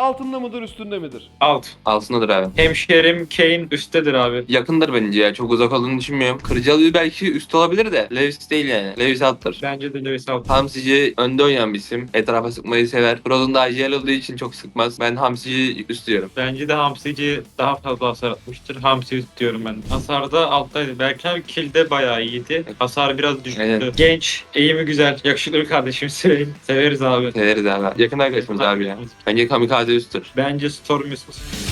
Altında mıdır üstünde midir? Alt. Altındadır abi. Hemşerim Kane üsttedir abi. Yakındır bence ya. Çok uzak olduğunu düşünmüyorum. Kırcalı belki üst olabilir de. Lewis değil yani. Lewis alttır. Bence de Lewis alt. Hamsici önde oynayan bir isim. Etrafa sıkmayı sever. Frozen da IGL olduğu için çok sıkmaz. Ben Hamsici üst diyorum. Bence de Hamsici daha fazla hasar atmıştır. Hamsi üst diyorum ben. Hasarda alttaydı. Belki abi kill'de bayağı iyiydi. Hasar biraz düştü. Aynen. Genç, eğimi güzel, yakışıklı bir kardeşim söyleyeyim. Severiz abi. Severiz abi. Yakın arkadaşımız abi ya. Bence Kamikaze üsttür. Bence Storm.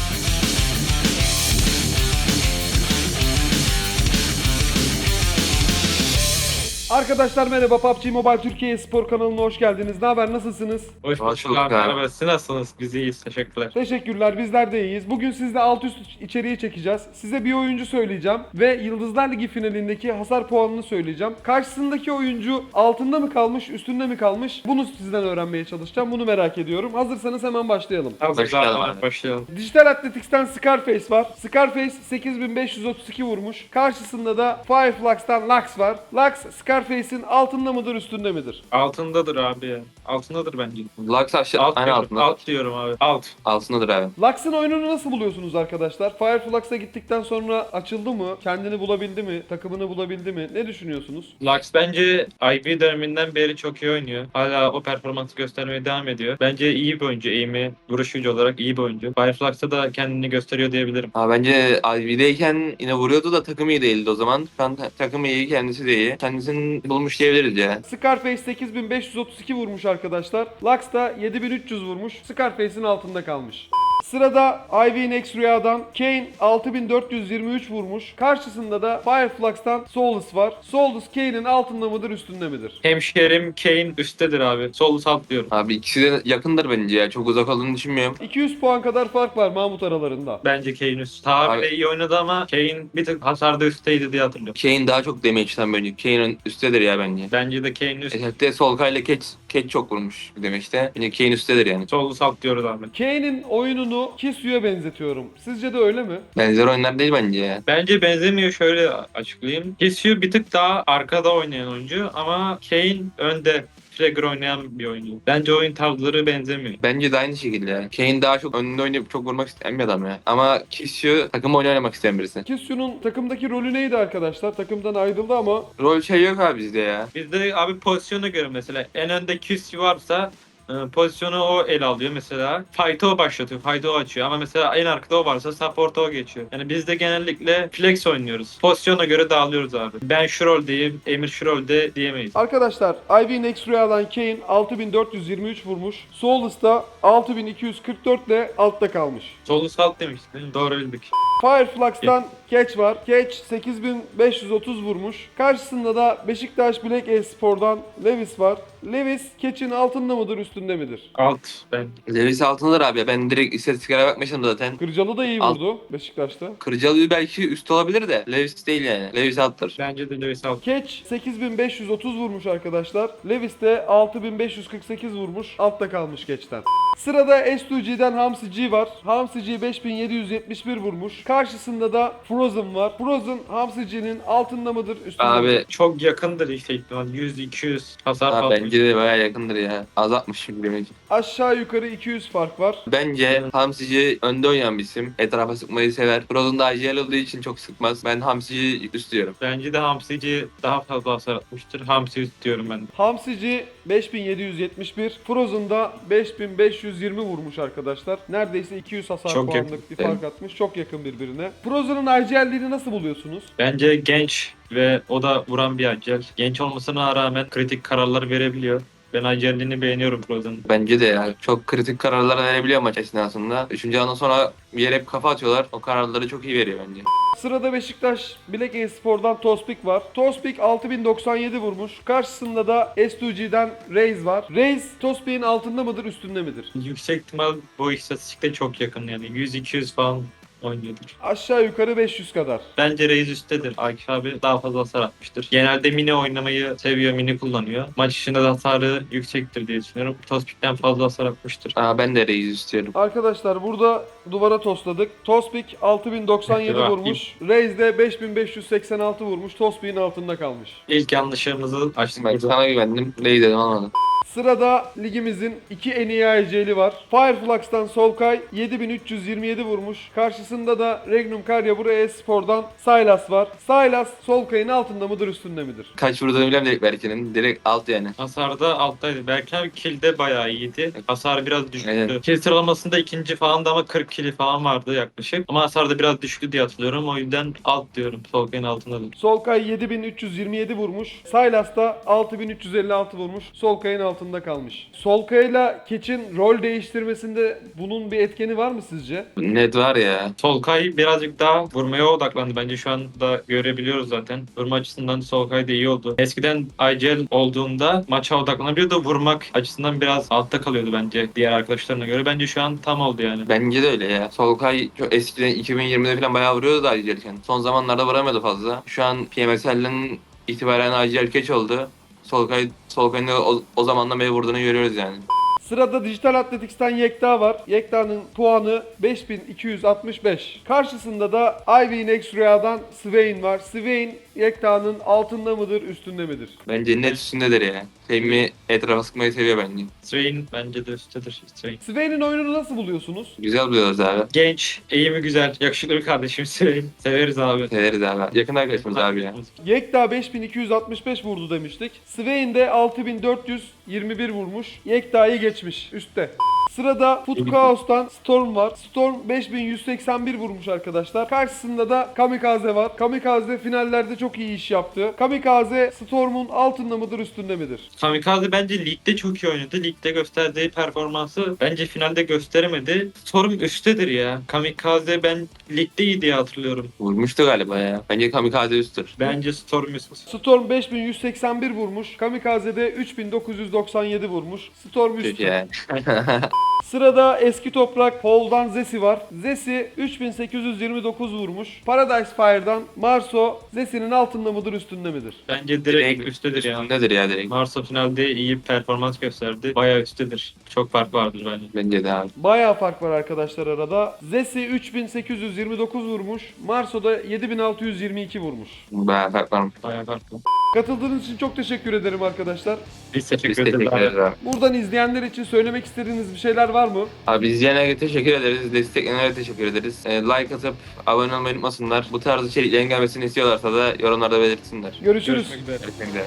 Arkadaşlar merhaba PUBG Mobile Türkiye Spor kanalına hoş geldiniz. Ne haber nasılsınız? Hoş Hoş bulduk bulduk abi. abi. Merhaba. Siz nasılsınız? Biz iyiyiz. Teşekkürler. Teşekkürler bizler de iyiyiz. Bugün sizde alt üst içeriği çekeceğiz. Size bir oyuncu söyleyeceğim ve Yıldızlar Ligi finalindeki hasar puanını söyleyeceğim. Karşısındaki oyuncu altında mı kalmış üstünde mi kalmış bunu sizden öğrenmeye çalışacağım. Bunu merak ediyorum. Hazırsanız hemen başlayalım. Hazır Başlayalım zaten abi. başlayalım. Dijital Athletics'ten Scarface var. Scarface 8532 vurmuş. Karşısında da Fireflux'tan Lux var. Lux Scarface'in altında mıdır üstünde midir? Altındadır abi ya. Altındadır bence. Lux aşağı. Alt Aynı diyorum. altında. Alt diyorum abi. Alt. Altındadır abi. Lux'ın oyununu nasıl buluyorsunuz arkadaşlar? Fireflux'a gittikten sonra açıldı mı? Kendini bulabildi mi? Takımını bulabildi mi? Ne düşünüyorsunuz? Lux bence IB döneminden beri çok iyi oynuyor. Hala o performansı göstermeye devam ediyor. Bence iyi bir oyuncu. Eğimi, vuruş gücü olarak iyi bir oyuncu. Fireflux'ta da kendini gösteriyor diyebilirim. Ha, bence IV'deyken yine vuruyordu da takım iyi değildi o zaman. Şu an ta- takım iyi, kendisi de iyi. Kendisini bulmuş diyebiliriz ya. Scarface 8532 vurmuş arkadaşlar. Lux da 7300 vurmuş. Scarface'in altında kalmış. Sırada Ivy Next Rüya'dan Kane 6423 vurmuş. Karşısında da Fireflux'tan Solus var. Solus Kane'in altında mıdır üstünde midir? Hemşerim Kane üsttedir abi. Sol salt diyorum. Abi ikisi de yakındır bence ya. Çok uzak olduğunu düşünmüyorum. 200 puan kadar fark var Mahmut aralarında. Bence Kane üst. Taha Abi- iyi oynadı ama Kane bir tık hasarda üstteydi diye hatırlıyorum. Kane daha çok damage'den bence. Kane'in üsttedir ya bence. Bence de Kane üst. Özellikle Solkay ile Keç, Keç çok vurmuş demişti. Bence Kane üsttedir yani. Sol salt diyoruz abi. Kane'in oyununu Kisu'ya benzetiyorum. Sizce de öyle mi? Benzer oyunlar değil bence ya. Bence benzemiyor şöyle açıklayayım. Kesiyor bir tık daha arkada oynayan oyuncu ama Kane önde Fragger oynayan bir oyuncu. Bence oyun tarzları benzemiyor. Bence de aynı şekilde ya. Kane daha çok önünde oynayıp çok vurmak isteyen bir adam ya. Ama Kishio takım oynamak isteyen birisi. Kisu'nun takımdaki rolü neydi arkadaşlar? Takımdan ayrıldı ama Rol şey yok abi bizde ya. Bizde abi pozisyona göre mesela en önde kişi varsa e, pozisyonu o el alıyor mesela. Fight'ı o başlatıyor. Fight'ı o açıyor. Ama mesela en arkada o varsa support'a o geçiyor. Yani biz de genellikle flex oynuyoruz. Pozisyona göre dağılıyoruz abi. Ben şu roldeyim, Emir şu rolde diyemeyiz. Arkadaşlar Ivy Next Rüya'dan Kane 6423 vurmuş. Solus da 6244 ile altta kalmış. Solu salt demiştik değil mi? Doğru bildik. Fireflux'tan Catch var. Catch 8530 vurmuş. Karşısında da Beşiktaş Black Espor'dan Lewis var. Lewis Catch'in altında mıdır üstünde midir? Alt ben. Lewis altındadır abi ya. Ben direkt istatistiklere bakmıştım zaten. Kırcalı da iyi Alt. vurdu Beşiktaş'ta. Kırcalı belki üst olabilir de Lewis değil yani. Lewis alttır. Bence de Lewis alt. Catch 8530 vurmuş arkadaşlar. Lewis de 6548 vurmuş. Altta kalmış Catch'ten. Sırada S2G'den Hamsi G var. Hamsi G 5771 vurmuş. Karşısında da Frozen var. Frozen Hamsi G'nin altında mıdır üstünde? Abi Çok yakındır işte ihtimal. 100-200 hasar ha, falan. bence de baya yakındır ya. Azaltmış şimdi demek. Aşağı yukarı 200 fark var. Bence Hamsici önde oynayan bir isim. Etrafa sıkmayı sever. Frozen da IGL olduğu için çok sıkmaz. Ben Hamsici üst diyorum. Bence de Hamsici daha fazla hasar atmıştır. Hamsi üst diyorum ben. de. Hamsi G 5771. Frozen da 5520 vurmuş arkadaşlar. Neredeyse 200 hasar Çok puanlık yakın. bir fark atmış. Çok yakın birbirine. Frozen'ın IGL'liğini nasıl buluyorsunuz? Bence genç ve o da vuran bir acel. Genç olmasına rağmen kritik kararlar verebiliyor. Ben acelliğini beğeniyorum Frozen'ın. Bence de ya. Çok kritik kararlar verebiliyor maç esnasında. Üçüncü andan sonra bir yere hep kafa atıyorlar. O kararları çok iyi veriyor bence. Sırada Beşiktaş Bilek Espor'dan Tospik var. Tospik 6097 vurmuş. Karşısında da S2G'den Reis var. Reis Tospik'in altında mıdır üstünde midir? Yüksek ihtimal bu istatistikte çok yakın yani 100-200 falan oynuyordur. Aşağı yukarı 500 kadar. Bence Reis üsttedir. Akif abi daha fazla hasar atmıştır. Genelde mini oynamayı seviyor, mini kullanıyor. Maç içinde de hasarı yüksektir diye düşünüyorum. Tospik'ten fazla hasar atmıştır. Aa, ben de Reis istiyorum. Arkadaşlar burada duvara tosladık. Tospik 6097 Rakip. vurmuş. Reis de 5586 vurmuş. Tospik'in altında kalmış. İlk yanlışımızı açtık Ben burada. sana güvendim. Reis dedim olmadı. Sırada ligimizin iki en iyi AEC'li var. Fireflux'tan Solkay 7327 vurmuş. Karşısında da Regnum Karya buraya Spor'dan Sylas var. Sylas Solkay'ın altında mıdır üstünde midir? Kaç vurduğunu bilmem direkt Berke'nin. Direkt alt yani. Hasarda alttaydı. Belki abi kill'de bayağı iyiydi. Hasar biraz düşüktü. Aynen. Kill sıralamasında ikinci falan da ama 40 kill falan vardı yaklaşık. Ama hasarda biraz düştü diye hatırlıyorum. O yüzden alt diyorum. Solkay'ın altında da. Solkay 7327 vurmuş. Sylas da 6356 vurmuş. Solkay'ın altında kalmış. Solkay'la Keç'in rol değiştirmesinde bunun bir etkeni var mı sizce? Net var ya. Solkay birazcık daha vurmaya odaklandı. Bence şu anda görebiliyoruz zaten. Vurma açısından Solkay da iyi oldu. Eskiden IGL olduğunda maça odaklanabiliyordu. Vurmak açısından biraz altta kalıyordu bence diğer arkadaşlarına göre. Bence şu an tam oldu yani. Bence de öyle ya. Solkay çok eskiden 2020'de falan bayağı vuruyordu da ayrıca. Son zamanlarda vuramıyordu fazla. Şu an PMSL'den itibaren acil geç oldu. Solkay, Solkay'ın o, o zamandan beri vurduğunu görüyoruz yani. Sırada Dijital Athletics'ten Yekta var. Yekta'nın puanı 5265. Karşısında da Ivy Next Rüya'dan Swain var. Swain Yekta'nın altında mıdır, üstünde midir? Bence net üstündedir ya. Fehmi etrafa sıkmayı seviyor bence. Swain bence de üsttedir. Swain. Swain'in oyununu nasıl buluyorsunuz? Güzel buluyoruz abi. Genç, eğimi güzel, yakışıklı bir kardeşim Swain. Severiz abi. Severiz abi. Yakın arkadaşımız abi ya. Yekta 5265 vurdu demiştik. Swain de 6421 vurmuş. Yekta'yı geçmiş üstte. Sırada Foot Chaos'tan Storm var. Storm 5181 vurmuş arkadaşlar. Karşısında da Kamikaze var. Kamikaze finallerde çok iyi iş yaptı. Kamikaze Storm'un altında mıdır üstünde midir? Kamikaze bence ligde çok iyi oynadı. Ligde gösterdiği performansı bence finalde gösteremedi. Storm üsttedir ya. Kamikaze ben ligde iyi diye hatırlıyorum. Vurmuştu galiba ya. Bence kamikaze üsttür. Bence Storm üst. Storm 5181 vurmuş. Kamikaze de 3997 vurmuş. Storm ya. Sırada eski toprak Paul'dan Zesi var. Zesi 3829 vurmuş. Paradise Fire'dan Marso Zesi'nin altında mıdır üstünde midir? Bence direkt üsttedir ya. Üstündedir ya direkt. Marsa finalde iyi performans gösterdi. Bayağı üsttedir. Çok fark vardır bence. Bence de abi. Bayağı fark var arkadaşlar arada. Zesi 3829 vurmuş. Marso da 7622 vurmuş. Bayağı fark var. Bayağı farklı. Katıldığınız için çok teşekkür ederim arkadaşlar. Biz Biz teşekkür ederiz. ederiz abi. abi. Buradan izleyenler için söylemek istediğiniz bir şeyler var mı? Abi izleyenlere teşekkür ederiz. Destekleyenlere teşekkür ederiz. Ee, like atıp abone olmayı unutmasınlar. Bu tarz içeriklerin gelmesini istiyorlarsa da yorumlarda belirtsinler. Görüşürüz. Görüşmek üzere. Görüşmek üzere.